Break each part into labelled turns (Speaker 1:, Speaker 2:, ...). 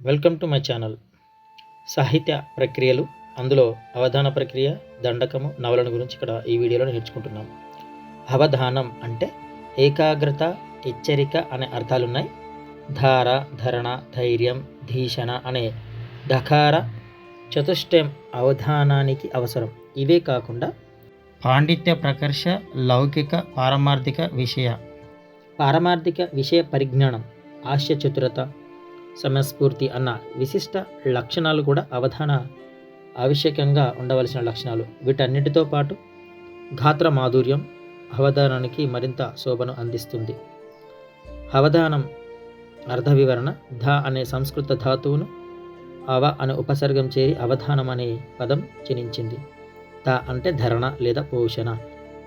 Speaker 1: Welcome to my channel. సాహిత్య ప్రక్రియలు అందులో అవధాన ప్రక్రియ దండకము నవలను గురించి ఇక్కడ ఈ వీడియోలో నేర్చుకుంటున్నాం. అవధానం అంటే ఏకాగ్రత హెచ్చరిక అనే అర్థాలున్నాయి. ధార ధరణ ధైర్యం ధీషణ అనే ధకార చతుష్టయం అవధానానికి అవసరం. ఇవే కాకుండా పాండిత్య ప్రకర్ష లౌకిక పారమార్థిక విషయ. పారమార్థిక విషయ పరిజ్ఞానం హాస్య సమయస్ఫూర్తి అన్న విశిష్ట లక్షణాలు కూడా అవధాన ఆవశ్యకంగా ఉండవలసిన లక్షణాలు. వీటన్నిటితో పాటు గాత్ర మాధుర్యం అవధానానికి మరింత శోభను అందిస్తుంది. అవధానం అర్థ వివరణ ధ అనే సంస్కృత ధాతువును అవ అనే ఉపసర్గం చేరి అవధానం అనే పదం జనించింది. త అంటే ధరణ లేదా పోషణ.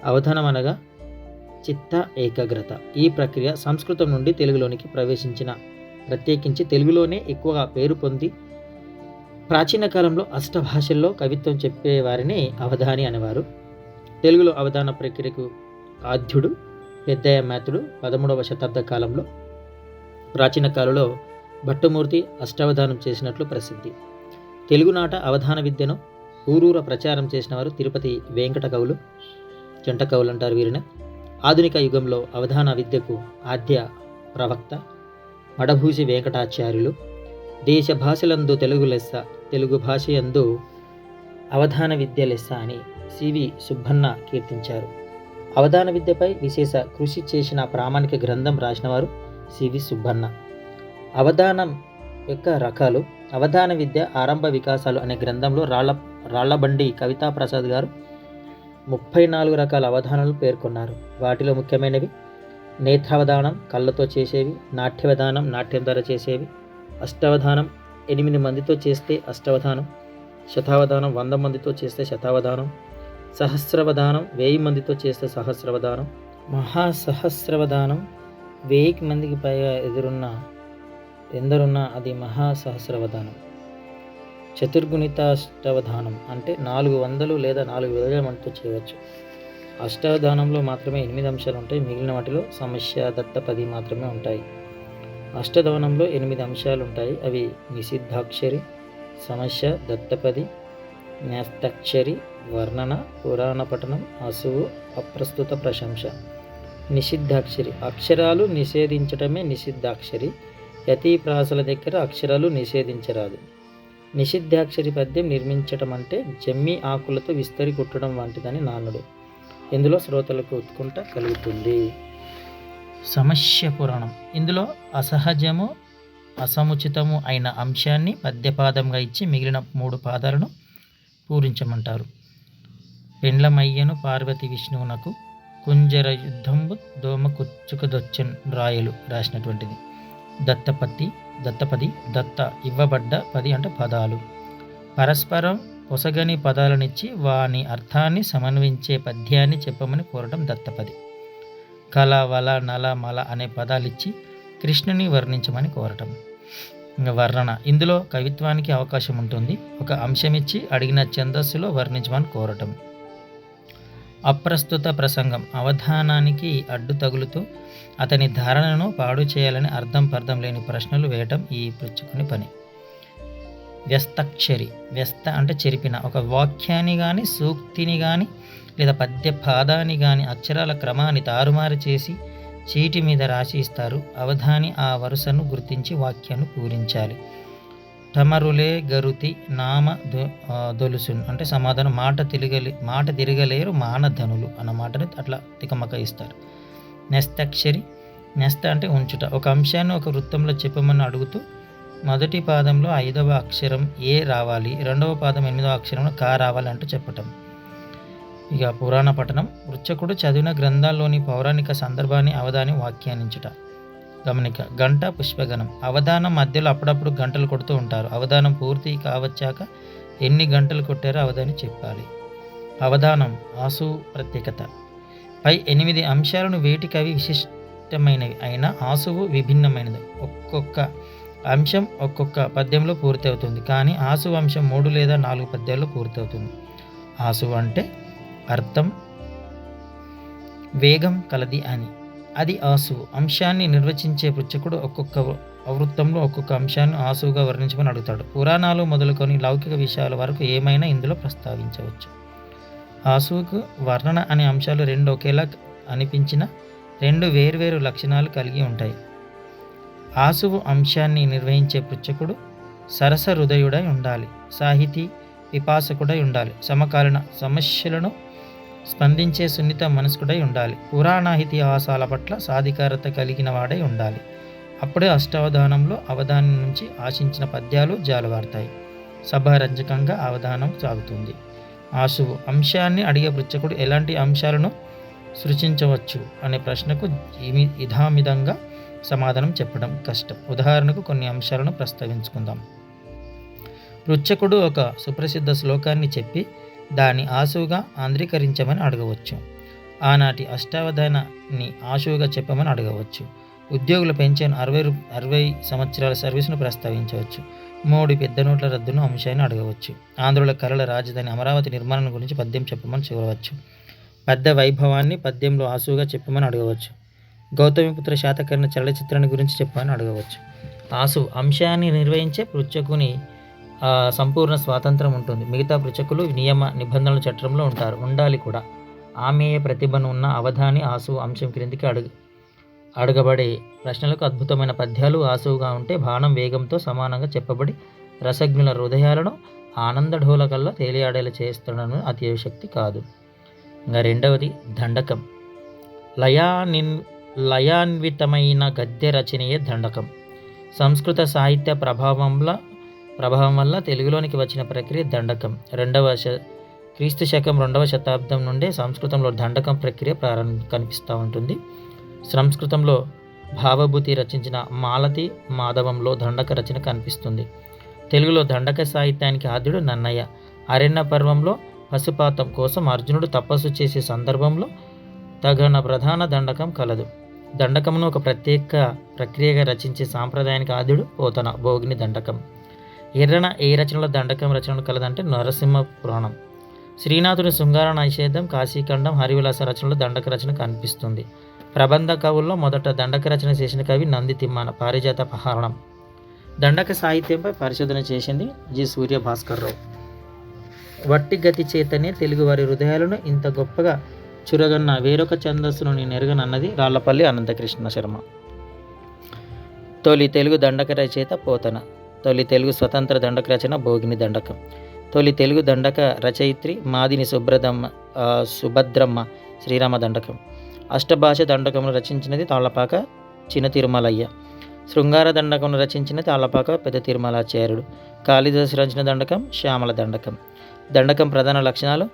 Speaker 1: అవధానం అనగా చిత్త ఏకాగ్రత. ఈ ప్రక్రియ సంస్కృతం నుండి తెలుగులోనికి ప్రవేశించిన ప్రత్యేకించి తెలుగులోనే ఎక్కువగా పేరు పొంది ప్రాచీన కాలంలో అష్టభాషల్లో కవిత్వం చెప్పేవారిని అవధాని అనేవారు. తెలుగులో అవధాన ప్రక్రియకు ఆద్యుడు పెద్దయ్య మాతుడు పదమూడవ శతాబ్ద కాలంలో ప్రాచీన కాలంలో భట్టుమూర్తి అష్టావధానం చేసినట్లు ప్రసిద్ధి. తెలుగునాట అవధాన విద్యను ఊరూర ప్రచారం చేసిన వారు తిరుపతి వెంకట కవులు జంట కవులు అంటారు వీరిని. ఆధునిక యుగంలో అవధాన విద్యకు ఆద్య ప్రవక్త మడభూసి వెంకటాచార్యులు దేశ భాషలందు తెలుగు లెస్స తెలుగు భాష యందు అవధాన విద్య లెస్స అని సివి సుబ్బన్న కీర్తించారు. అవధాన విద్యపై విశేష కృషి చేసిన ప్రామాణిక గ్రంథం రాసినవారు సివి సుబ్బన్న. అవధానం యొక్క రకాలు అవధాన విద్య ఆరంభ వికాసాలు అనే గ్రంథంలో రాళ్ళ రాళ్ళబండి కవితా ప్రసాద్ గారు ముప్పై నాలుగు రకాల అవధానాలు పేర్కొన్నారు. వాటిలో ముఖ్యమైనవి నేత్రావధానం కళ్ళతో చేసేవి నాట్యవధానం నాట్యం ద్వారా చేసేవి అష్టావధానం ఎనిమిది మందితో చేస్తే అష్టావధానం శతావధానం వంద మందితో చేస్తే శతావధానం సహస్రవధానం వెయ్యి మందితో చేస్తే సహస్రవధానం మహాసహస్రవధానం వెయ్యికి మందికి పైగా ఎదురున్న ఎందరున్నా అది మహాసహస్రవధానం. చతుర్గుణితాష్టవధానం అంటే నాలుగు వందలు లేదా నాలుగు వేల మందితో చేయవచ్చు. అష్టాధానంలో మాత్రమే ఎనిమిది అంశాలు ఉంటాయి. మిగిలిన వాటిలో సమస్య దత్తపది మాత్రమే ఉంటాయి. అష్టధవనంలో ఎనిమిది అంశాలు ఉంటాయి. అవి నిషిద్ధాక్షరి సమస్య దత్తపది న్యస్తక్షరి వర్ణన పురాణ పఠనం అసువు అప్రస్తుత ప్రశంస. నిషిద్ధాక్షరి. అక్షరాలు నిషేధించటమే నిషిద్ధాక్షరి. యతి ప్రాసల దగ్గర అక్షరాలు నిషేధించరాదు. నిషిద్ధాక్షరి పద్యం నిర్మించటం అంటే జమ్మి ఆకులతో విస్తరి కుట్టడం వంటిదని నానుడు. ఇందులో శ్రోతలకు ఉత్కంఠ కలుగుతుంది. సమస్య పురాణం. ఇందులో అసహజము అసముచితము అయిన అంశాన్ని పద్యపాదంగా ఇచ్చి మిగిలిన మూడు పాదాలను పూరించమంటారు. పెండ్లమయ్యను పార్వతి విష్ణువునకు కుంజర యుద్ధంబు దోమ కుచ్చుకదొచ్చన్ రాయలు రాసినటువంటిది. దత్తపతి దత్తపది దత్త ఇవ్వబడ్డ పది అంటే పదాలు. పరస్పరం పొసగని పదాలనిచ్చి వాని అర్థాన్ని సమన్వయించే పద్యాన్ని చెప్పమని కోరడం దత్తపది. కల వల నల మల అనే పదాలిచ్చి కృష్ణుని వర్ణించమని కోరటం. ఇంకా వర్ణన. ఇందులో కవిత్వానికి అవకాశం ఉంటుంది. ఒక అంశం ఇచ్చి అడిగిన ఛందస్సులో వర్ణించమని కోరటం. అప్రస్తుత ప్రసంగం. అవధానానికి అడ్డు తగులుతూ అతని ధారణను పాడు చేయాలని అర్థం పర్థం లేని ప్రశ్నలు వేయటం ఈ పుచ్చుకుని పని. వ్యస్తక్షరి వ్యస్త అంటే చెరిపిన. ఒక వాక్యాన్ని కానీ సూక్తిని కానీ లేదా పద్య పాదాన్ని కానీ అక్షరాల క్రమాన్ని తారుమారు చేసి చీటి మీద రాసి ఇస్తారు. అవధాని ఆ వరుసను గుర్తించి వాక్యాన్ని పూరించాలి. టమరులే గరుతి నామ దొ దొలుసున్. అంటే సమాధానం మాట తిరగలే మాట తిరగలేరు మానధనులు అన్న మాటని అట్లా తికమక ఇస్తారు నెస్తక్షరి నెస్త అంటే ఉంచుట. ఒక అంశాన్ని ఒక వృత్తంలో చెప్పమని అడుగుతూ మొదటి పాదంలో ఐదవ అక్షరం ఏ రావాలి? రెండవ పాదం ఎనిమిదవ అక్షరంలో కా రావాలి అంటూ చెప్పటం. ఇక పురాణ పఠనం. వృచ్చకుడు చదివిన గ్రంథాల్లోని పౌరాణిక సందర్భాన్ని అవధాని వ్యాఖ్యానించుట. గమనిక గంట పుష్పగణం. అవధానం మధ్యలో అప్పుడప్పుడు గంటలు కొడుతూ ఉంటారు. అవధానం పూర్తి కావచ్చాక ఎన్ని గంటలు కొట్టారో అవధాని చెప్పాలి. అవధానం ఆసు ప్రత్యేకత. పై ఎనిమిది అంశాలను వేటికవి విశిష్టమైనవి అయినా ఆసువు విభిన్నమైనది. ఒక్కొక్క అంశం ఒక్కొక్క పద్యంలో పూర్తి అవుతుంది కానీ ఆసు అంశం మూడు లేదా నాలుగు పద్యాల్లో పూర్తవుతుంది. ఆసు అంటే అర్థం వేగం కలది అని. అది ఆసు. అంశాన్ని నిర్వచించే పృచ్చకుడు ఒక్కొక్క వృత్తంలో ఒక్కొక్క అంశాన్ని ఆసువుగా వర్ణించమని అడుగుతాడు. పురాణాలు మొదలుకొని లౌకిక విషయాల వరకు ఏమైనా ఇందులో ప్రస్తావించవచ్చు. ఆసువుకు వర్ణన అనే అంశాలు రెండు ఒకేలా అనిపించిన రెండు వేర్వేరు లక్షణాలు కలిగి ఉంటాయి. ఆసువు అంశాన్ని నిర్వహించే పుచ్చకుడు సరస హృదయుడై ఉండాలి. సాహితీ విపాసకుడై ఉండాలి. సమకాలీన సమస్యలను స్పందించే సున్నిత మనస్కుడై ఉండాలి. పురాణ ఇతిహాసాల పట్ల సాధికారత కలిగిన వాడై ఉండాలి. అప్పుడే అష్టావధానంలో అవధానం నుంచి ఆశించిన పద్యాలు జాలువారుతాయి. సభారంజకంగా అవధానం సాగుతుంది. ఆశువు అంశాన్ని అడిగే పృచ్చకుడు ఎలాంటి అంశాలను సృష్టించవచ్చు అనే ప్రశ్నకు ఇధామిధంగా ఇధామిదంగా సమాధానం చెప్పడం కష్టం. ఉదాహరణకు కొన్ని అంశాలను ప్రస్తావించుకుందాం. పృచ్చకుడు ఒక సుప్రసిద్ధ శ్లోకాన్ని చెప్పి దాన్ని ఆశువుగా ఆంధ్రీకరించమని అడగవచ్చు. ఆనాటి అష్టావధానాన్ని ఆశువుగా చెప్పమని అడగవచ్చు. ఉద్యోగుల పెన్షన్ అరవై అరవై సంవత్సరాల సర్వీస్ను ప్రస్తావించవచ్చు. మోడీ పెద్ద నోట్ల రద్దును అంశాన్ని అడగవచ్చు. ఆంధ్రుల కళల రాజధాని అమరావతి నిర్మాణం గురించి పద్యం చెప్పమని చూడవచ్చు. పెద్ద వైభవాన్ని పద్యంలో ఆసువుగా చెప్పమని అడగవచ్చు. గౌతమిపుత్ర శాతకర్ణ చలనచిత్రాన్ని గురించి చెప్పని అడగవచ్చు. ఆసు అంశాన్ని నిర్వహించే పృచ్చకుని సంపూర్ణ స్వాతంత్రం ఉంటుంది. మిగతా పృచ్చకులు నియమ నిబంధనల చట్టంలో ఉంటారు. ఉండాలి కూడా. ఆమెయ ప్రతిభను ఉన్న అవధాని ఆసు అంశం క్రిందికి అడుగు. అడగబడే ప్రశ్నలకు అద్భుతమైన పద్యాలు ఆసువుగా ఉంటే బాణం వేగంతో సమానంగా చెప్పబడి రసజ్ఞుల హృదయాలను ఆనంద ఢోలకల్లో తేలియాడేలా చేస్తున్నాను అతిశక్తి కాదు. ఇంకా రెండవది దండకం. లయా నిన్ లయాన్వితమైన గద్య రచనయే దండకం. సంస్కృత సాహిత్య ప్రభావంలో ప్రభావం వల్ల తెలుగులోనికి వచ్చిన ప్రక్రియ దండకం. రెండవ శ క్రీస్తు శకం రెండవ శతాబ్దం నుండే సంస్కృతంలో దండకం ప్రక్రియ ప్రారంభ కనిపిస్తూ ఉంటుంది. సంస్కృతంలో భావభూతి రచించిన మాలతి మాధవంలో దండక రచన కనిపిస్తుంది. తెలుగులో దండక సాహిత్యానికి ఆద్యుడు నన్నయ్య. అరణ్య పర్వంలో పశుపాతం కోసం అర్జునుడు తపస్సు చేసే సందర్భంలో తగన ప్రధాన దండకం కలదు. దండకమును ఒక ప్రత్యేక ప్రక్రియగా రచించే సాంప్రదాయానికి ఆద్యుడు పోతన భోగిని దండకం. ఎర్రన ఏ రచనలో దండకం రచనలు కలదంటే నరసింహ పురాణం. శ్రీనాథుని శృంగార నైషేధం కాశీఖండం హరివిలాస రచనలో దండక రచన కనిపిస్తుంది. ప్రబంధ కవుల్లో మొదట దండక రచన చేసిన కవి నంది తిమ్మాన పారిజాత పహారణం. దండక సాహిత్యంపై పరిశోధన చేసింది జి. సూర్య భాస్కర్రావు వట్టి గతి చేతనే తెలుగువారి హృదయాలను ఇంత గొప్పగా చురగన్న వేరొక ఛందస్సును నేను ఎరగనన్నది రాళ్ళపల్లి అనంతకృష్ణ శర్మ. తొలి తెలుగు దండక రచయిత పోతన. తొలి తెలుగు స్వతంత్ర దండక రచన భోగిని దండకం. తొలి తెలుగు దండక రచయిత్రి మాదిని సుబ్రదమ్మ సుభద్రమ్మ శ్రీరామ దండకం. అష్టభాష దండకమును రచించినది తాళ్ళపాక చిన్న తిరుమలయ్య శృంగార దండకమును రచించినది తాళ్ళపాక పెద్ద తిరుమలాచార్యుడు. కాళిదాసు రచన దండకం శ్యామల దండకం. దండకం ప్రధాన లక్షణాలు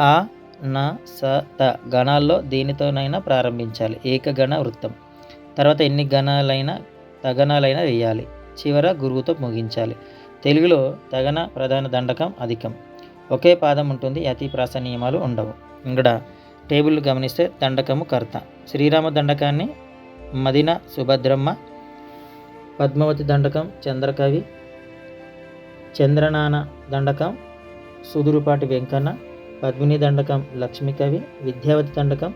Speaker 1: హ న స త గణాల్లో దేనితోనైనా ప్రారంభించాలి. ఏకగణ వృత్తం. తర్వాత ఎన్ని గణాలైనా తగనాలైనా వేయాలి. చివర గురువుతో ముగించాలి. తెలుగులో తగన ప్రధాన దండకం అధికం. ఒకే పాదం ఉంటుంది అతి ప్రాస నియమాలు ఉండవు. ఇక్కడ టేబుల్ గమనిస్తే దండకము కర్త. శ్రీరామ దండకాన్ని మదిన సుభద్రమ్మ పద్మావతి దండకం చంద్రకవి చంద్రనాన దండకం సుదురుపాటి వెంకన్న పద్మిని దండకం లక్ష్మీకవి విద్యావతి దండకం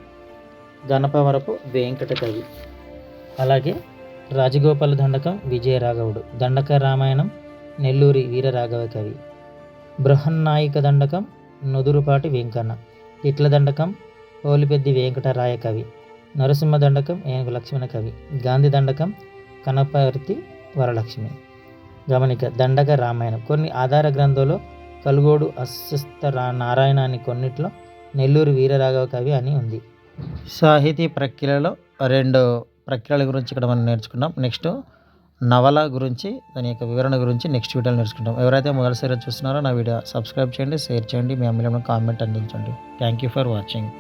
Speaker 1: గణపవరపు వెంకట కవి. అలాగే రాజగోపాల దండకం విజయరాఘవుడు దండక రామాయణం నెల్లూరి వీరరాఘవ కవి. బృహన్నాయిక దండకం నుదురుపాటి వెంకన్న. ఇట్ల దండకం పోలిపెద్ది వెంకటరాయ కవి. నరసింహ దండకం ఏనుగు లక్ష్మణ కవి. గాంధీ దండకం కనపర్తి వరలక్ష్మి. గమనిక దండక రామాయణం. కొన్ని ఆధార గ్రంథంలో కలుగోడు అస్వస్థ నారాయణ అని కొన్నిట్లో నెల్లూరు వీరరాఘవ కవి అని ఉంది. సాహితీ ప్రక్రియలో రెండు ప్రక్రియల గురించి ఇక్కడ మనం నేర్చుకున్నాం. నెక్స్ట్ నవల గురించి దాని యొక్క వివరణ గురించి నెక్స్ట్ వీడియోలో నేర్చుకుంటాం. ఎవరైతే మొదటిసారి చూస్తున్నారో నా వీడియో సబ్స్క్రైబ్ చేయండి షేర్ చేయండి మీ అమ్మలో కామెంట్ అందించండి. Thank you for watching.